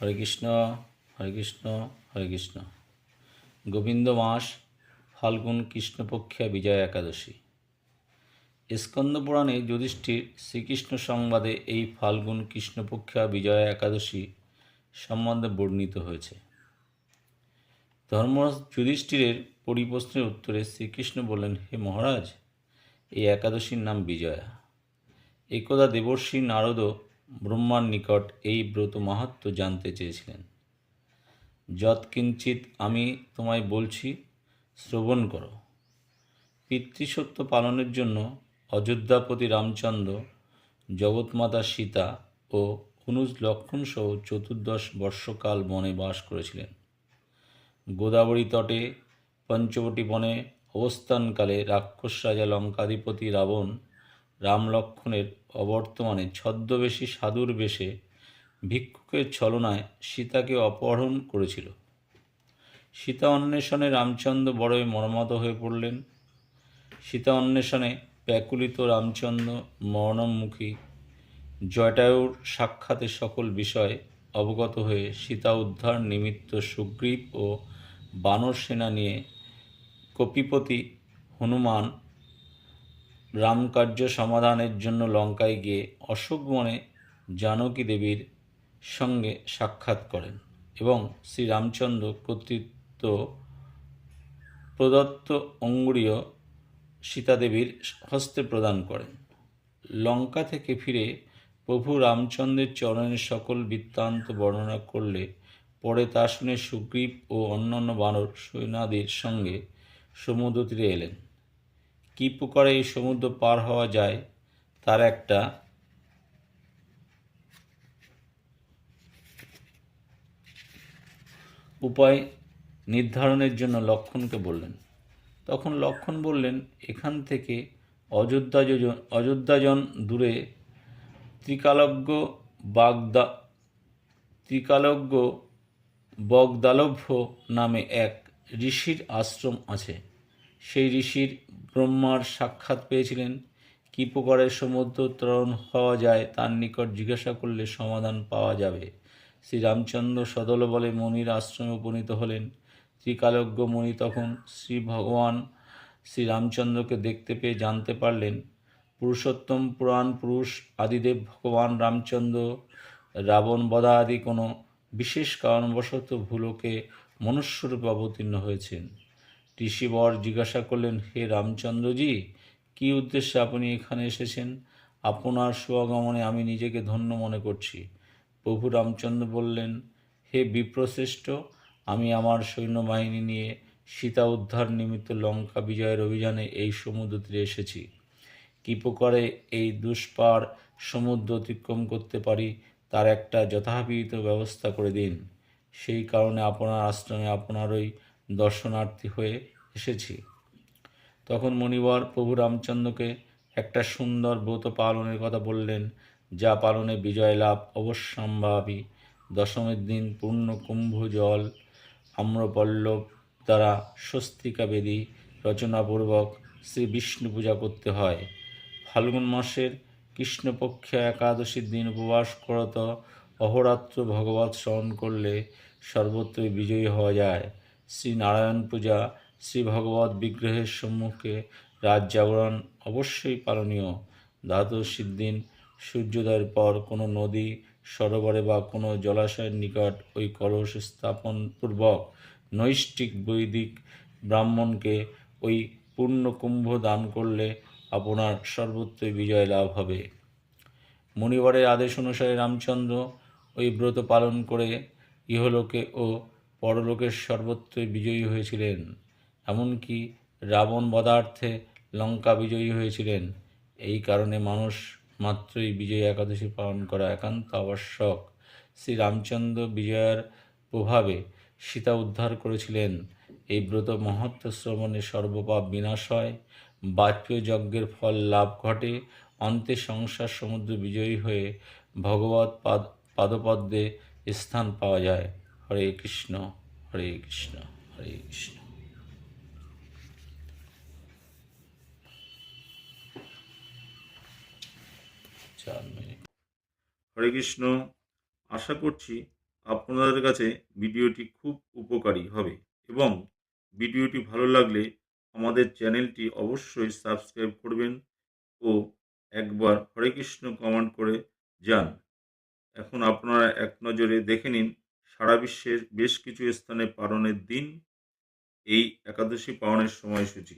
হরে কৃষ্ণ হরে কৃষ্ণ হরে কৃষ্ণ। গোবিন্দ মাস, ফাল্গুন কৃষ্ণপক্ষিয়া বিজয়া একাদশী। স্কন্দ পুরাণে যুধিষ্ঠির শ্রীকৃষ্ণ সংবাদে এই ফাল্গুন কৃষ্ণপক্ষিয়া বিজয়া একাদশী সম্বন্ধে বর্ণিত হয়েছে। ধর্ম যুধিষ্ঠিরের পরিপ্রশ্নের উত্তরে শ্রীকৃষ্ণ বললেন, হে মহারাজ, এই একাদশীর নাম বিজয়া। একদা দেবর্ষী নারদ ব্রহ্মার নিকট এই ব্রত মাহাত্ম জানতে চেয়েছিলেন। যৎকিঞ্চিত আমি তোমায় বলছি, শ্রবণ করো। পিতৃসত্য পালনের জন্য অযোধ্যাপতি রামচন্দ্র, জগৎমাতা সীতা ও অনুজ লক্ষণ সহ চতুর্দশ বর্ষকাল বনে বাস করেছিলেন। গোদাবরী তটে, পঞ্চবটী বনে অবস্থানকালে রাক্ষস রাজা লঙ্কাধিপতি রাবণ রাম লক্ষণের অবর্তমানে ছদ্মবেশী সাধুর বেশে ভিক্ষুকের ছলনায় সীতাকে অপহরণ করেছিল। সীতা অন্বেষণে রামচন্দ্র বড়ই মর্মাহত হয়ে পড়লেন। সীতা অন্বেষণে ব্যাকুলিত রামচন্দ্র মরণমুখী জয়টায়ুর সাক্ষাতে সকল বিষয়ে অবগত হয়ে সীতা উদ্ধার নিমিত্ত সুগ্রীব ও বানর সেনা নিয়ে কপিপতি হনুমান রামকার্য সমাধানের জন্য লঙ্কায় গিয়ে অশোক বনে জানকী দেবীর সঙ্গে সাক্ষাৎ করেন এবং শ্রীরামচন্দ্র কর্তৃত্ব প্রদত্ত অঙ্গুরীয় সীতাদেবীর হস্তে প্রদান করেন। লঙ্কা থেকে ফিরে প্রভু রামচন্দ্রের চরণের সকল বৃত্তান্ত বর্ণনা করলে পরে তা শুনে সুগ্রীব ও অন্যান্য বানর সৈন্যাদির সঙ্গে সমুদ্র তীরে এলেন। কী প্রকারে এই সমুদ্র পার হওয়া যায়, তার একটা উপায় নির্ধারণের জন্য লক্ষণকে বললেন। তখন লক্ষণ বললেন, এখান থেকে অযোধ্যা যোজন অযোধ্যাজন দূরে ত্রিকালজ্ঞ বাগদা, ত্রিকালজ্ঞ বগদালভ্য নামে এক ঋষির আশ্রম আছে। সেই ঋষির ব্রহ্মার সাক্ষাৎ পেয়েছিলেন। কী প্রকারে সমুদ্র ত্রণ হওয়া যায় তার নিকট জিজ্ঞাসা করলে সমাধান পাওয়া যাবে। শ্রীরামচন্দ্র সদল বলে মনির আশ্রমে উপনীত হলেন। ত্রিকালজ্ঞ মুনি তখন শ্রী ভগবান শ্রীরামচন্দ্রকে দেখতে পেয়ে জানতে পারলেন, পুরুষোত্তম পুরাণ পুরুষ আদিদেব ভগবান রামচন্দ্র, রাবণ বদা আদি কোনো বিশেষ কারণবশত ভুলোকে মনুষ্যরূপে অবতীর্ণ হয়েছেন। ঋষিবর জিজ্ঞাসা করলেন, হে রামচন্দ্রজি, কী উদ্দেশ্যে আপনি এখানে এসেছেন? আপনার শুভাগমনে আমি নিজেকে ধন্য মনে করছি। প্রভু রামচন্দ্র বললেন, হে বিপ্রশ্রেষ্ঠ, আমি আমার সৈন্যবাহিনী নিয়ে সীতা উদ্ধার নিমিত্ত লঙ্কা বিজয়ের অভিযানে এই সমুদ্র তীরে এসেছি। কী প্রকারে এই দুষ্পার সমুদ্র অতিক্রম করতে পারি, তার একটা যথাবিহিত ব্যবস্থা করে দিন। সেই কারণে আপনার আশ্রমে আপনারই দর্শনার্থী হয়ে এসেছি। তখন মণিবর প্রভু রামচন্দ্রকে একটা সুন্দর ব্রত পালনের কথা বললেন, যা পালনে বিজয় লাভ অবশ্যম্ভাবী। দশমীর দিন পূর্ণ কুম্ভ জল, আম্রপল্লব দ্বারা স্বস্তিকা বেদী রচনাপূর্বক শ্রী বিষ্ণু পূজা করতে হয়। ফাল্গুন মাসের কৃষ্ণপক্ষে একাদশীর দিন উপবাস করত, অহরাত্র ভগবত স্মরণ করলে সর্বত্রই বিজয়ী হওয়া যায়। শ্রী নারায়ণ পূজা শ্রী ভগবত বিগ্রহের সম্মুখে রাত জাগরণ অবশ্যই পালনীয়। দ্বাদশীর দিন সূর্যোদয়ের পর কোনো নদী, সরোবরে বা কোনো জলাশয়ের নিকট ওই কলস স্থাপন পূর্বক নৈষ্টিক বৈদিক ব্রাহ্মণকে ওই পূর্ণ কুম্ভ দান করলে আপনার সর্বত্রই বিজয় লাভ হবে। মণিবরের আদেশ অনুসারে রামচন্দ্র ওই ব্রত পালন করে ইহলোকে ও পরলোকের সর্বত্রই বিজয়ী হয়েছিলেন। এমনকি রাবণ বদার্থে লঙ্কা বিজয়ী হয়েছিলেন। এই কারণে মানুষ মাত্রই বিজয় একাদশী পালন করা একান্ত আবশ্যক। শ্রী রামচন্দ্র বিজয়ের প্রভাবে সীতা উদ্ধার করেছিলেন। এই ব্রত মহত্ব শ্রবণে সর্বপাপ বিনাশ হয়। বাজপেয় যজ্ঞের ফল লাভ ঘটে। অন্তে সংসার সমুদ্র বিজয়ী হয়ে ভগবত পাদ, পাদপদ্মে স্থান পাওয়া যায়। হরে কৃষ্ণ হরে কৃষ্ণ হরে কৃষ্ণ। হরে কৃষ্ণ, আশা করছি আপনাদের কাছে ভিডিওটি খুব উপকারী হবে এবং ভিডিওটি ভালো লাগলে আমাদের চ্যানেলটি অবশ্যই সাবস্ক্রাইব করবেন ও একবার হরে কৃষ্ণ কমেন্ট করে যান। এখন আপনারা এক নজরে দেখে নিন সারা বিশ্বের বেশ কিছু স্থানে পালনের দিন এই একাদশী পালনের সময়সূচি।